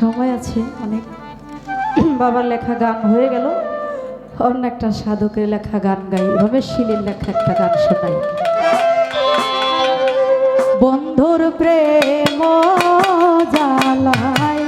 সময় আছে, অনেক বাবার লেখা গান হয়ে গেল। অন্য একটা সাধকের লেখা গান গাই রমেশ শিলের লেখা একটা গান শোনাই। বন্ধুর প্রেম জ্বালায়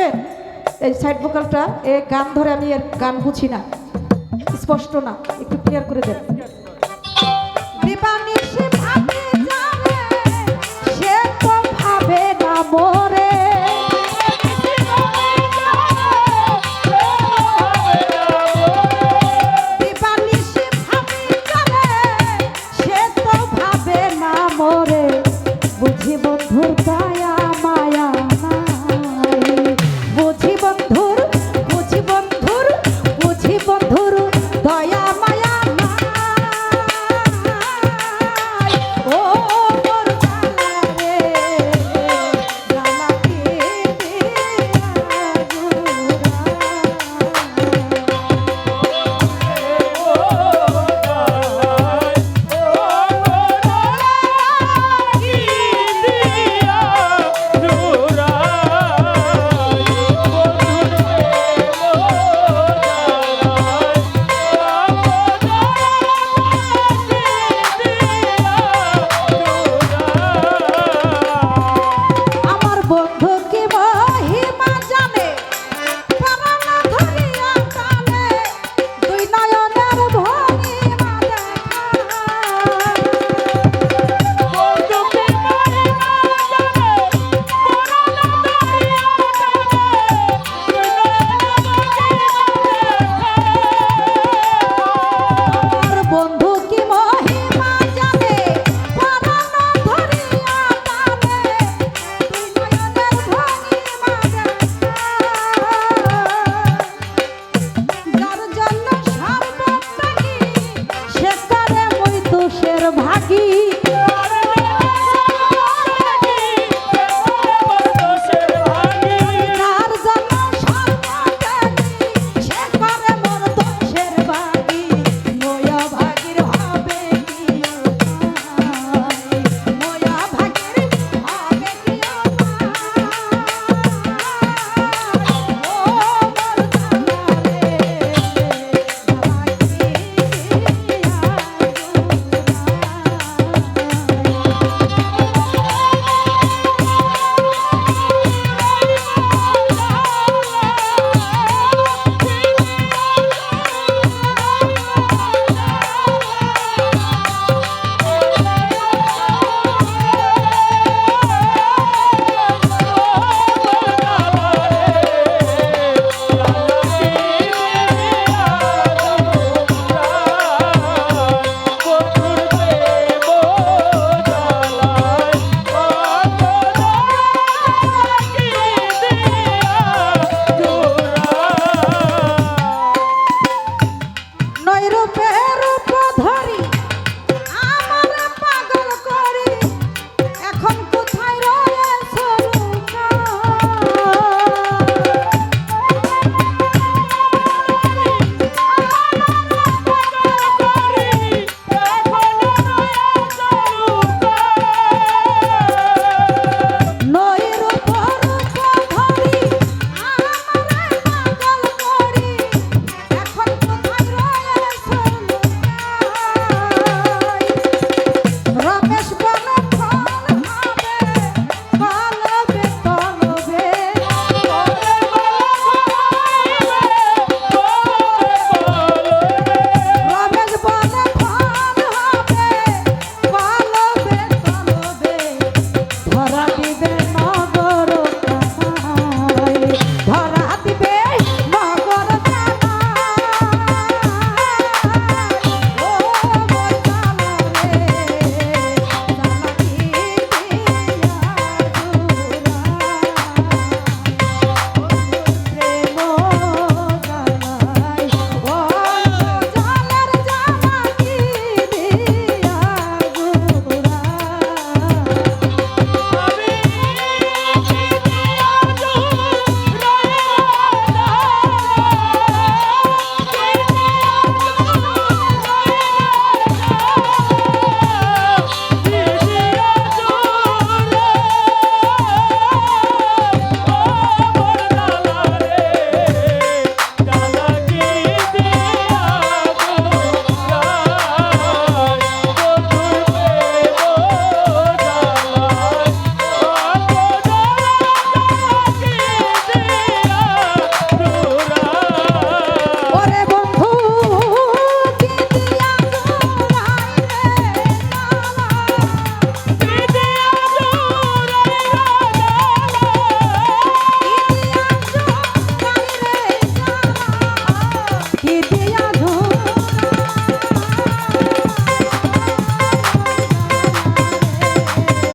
শুনবেন এই সাইড ভোকালটা এ গান ধরে আমি এর গান বুঝি না। স্পষ্ট না, একটু ক্লিয়ার করে দেন। দীপা সে ভাবে যাবে, সে তো ভাবে না